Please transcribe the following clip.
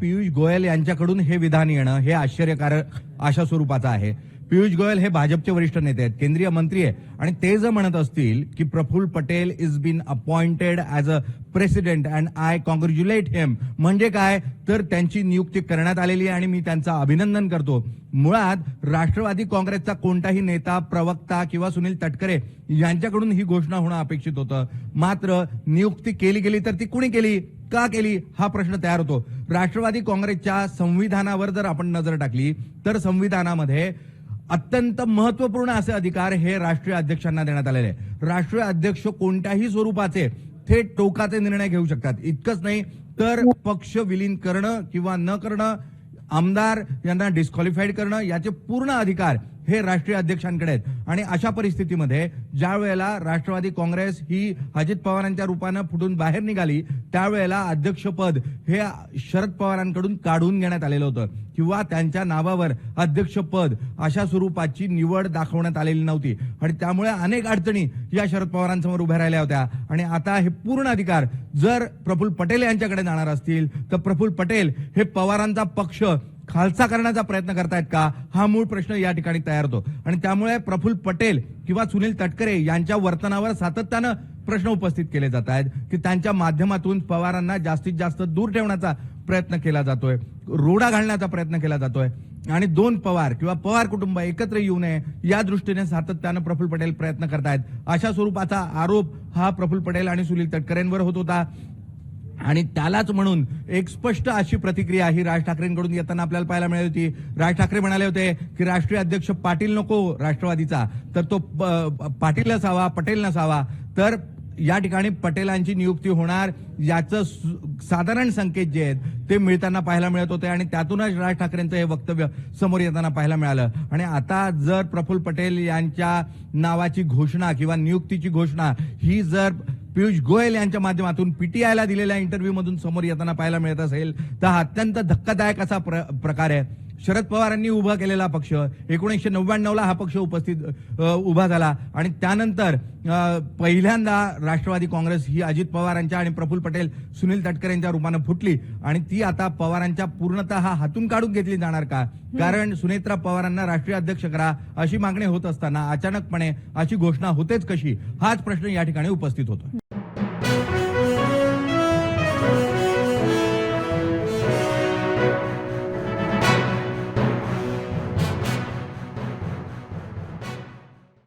पियुष गोयल यांच्याकडून हे विधान येणं हे आश्चर्यकारक अशा स्वरूपाचं आहे. पियुष गोयल हे भाजपचे वरिष्ठ नेते आहेत केंद्रीय मंत्री आहे आणि ते जर म्हणत असतील की Praful Patel is been appointed as a president and I congratulate him म्हणजे काय? तर त्यांची नियुक्ती करण्यात आलेली आहे आणि मी त्यांचं अभिनंदन करतो. मुळात राष्ट्रवादी काँग्रेसचा कोणताही नेता प्रवक्ता किंवा सुनील तटकरे यांच्याकडून ही घोषणा होणं अपेक्षित होतं. मात्र नियुक्ती केली गेली तर ती कुणी केली? का केली? हा प्रश्न तयार होतो. राष्ट्रवादी काँग्रेसच्या संविधानावर जर आपण नजर टाकली तर संविधानामध्ये अत्यंत महत्त्वपूर्ण असे अधिकार हे राष्ट्रीय अध्यक्षांना देण्यात आलेले आहे राष्ट्रीय अध्यक्ष कोणत्याही स्वरूपाचे थेट टोकाचे निर्णय घेऊ शकतात. इतकंच नाही तर पक्ष विलीन करणं किंवा न करणं आमदार यांना डिस्क्वालिफाईड करणं याचे पूर्ण अधिकार हे राष्ट्रीय अध्यक्षांकडे आहेत. आणि अशा परिस्थितीमध्ये ज्या वेळेला राष्ट्रवादी काँग्रेस ही अजित पवारांच्या रूपानं फुटून बाहेर निघाली त्यावेळेला अध्यक्षपद हे शरद पवारांकडून काढून घेण्यात आलेलं होतं. किंवा त्यांच्या नावावर अध्यक्षपद अशा स्वरूपाची निवड दाखवण्यात आलेली नव्हती. आणि त्यामुळे अनेक अडचणी या शरद पवारांसमोर उभ्या राहिल्या होत्या. आणि आता हे पूर्ण अधिकार जर प्रफुल्ल पटेल यांच्याकडे जाणार असतील तर प्रफुल्ल पटेल हे पवारांचा पक्ष खालसा करण्याचा प्रयत्न करतायत का? हा मूळ प्रश्न या ठिकाणी तयार होतो. आणि त्यामुळे प्रफुल्ल पटेल किंवा सुनील तटकरे यांच्या वर्तनावर सातत्यानं प्रश्न उपस्थित केले जात आहेत की त्यांच्या माध्यमातून पवारांना जास्तीत जास्त दूर ठेवण्याचा प्रयत्न केला जातोय रोडा घालण्याचा प्रयत्न केला जातोय. आणि दोन पवार किंवा पवार कुटुंब एकत्र येऊ नये या दृष्टीने सातत्यानं प्रफुल्ल पटेल प्रयत्न करतायत. अशा स्वरूपाचा आरोप हा प्रफुल्ल पटेल आणि सुनील तटकरेंवर होत होता. आणि त्यालाच म्हणून एक स्पष्ट अशी प्रतिक्रिया ही राज ठाकरेंकडून येताना आपल्याला पाहायला मिळाली होती. राज ठाकरे म्हणाले होते की राष्ट्रीय अध्यक्ष पाटील नको राष्ट्रवादीचा. तर तो प- पाटील नसावा पटेल नसावा. तर या ठिकाणी पटेलांची नियुक्ती होणार याचं सु- साधारण संकेत जे आहेत ते मिळताना पाहायला मिळत होते आणि त्यातूनच राज ठाकरेंचं हे वक्तव्य समोर येताना पाहायला मिळालं. आणि आता जर प्रफुल्ल पटेल यांच्या नावाची घोषणा किंवा नियुक्तीची घोषणा ही जर पियुष गोयल यांच्या माध्यमातून पीटीआयला दिलेल्या इंटरव्ह्यू मधून समोर येताना पाहायला मिळत असेल. तर हा अत्यंत धक्कादायक असा प्र- प्रकार आहे. शरद पवारांनी उभा केलेला पक्ष एकोणीसशे नव्याण्णवला हा पक्ष उपस्थित उभा झाला. आणि त्यानंतर पहिल्यांदा राष्ट्रवादी काँग्रेस ही अजित पवारांच्या आणि प्रफुल्ल पटेल सुनील तटकरे यांच्या रूपानं फुटली. आणि ती आता पवारांच्या पूर्णतः हातून काढून घेतली जाणार का? कारण सुनेत्रा पवारांना राष्ट्रीय अध्यक्ष करा अशी मागणी होत असताना अचानकपणे अशी घोषणा होतेच कशी? हाच प्रश्न या ठिकाणी उपस्थित होतो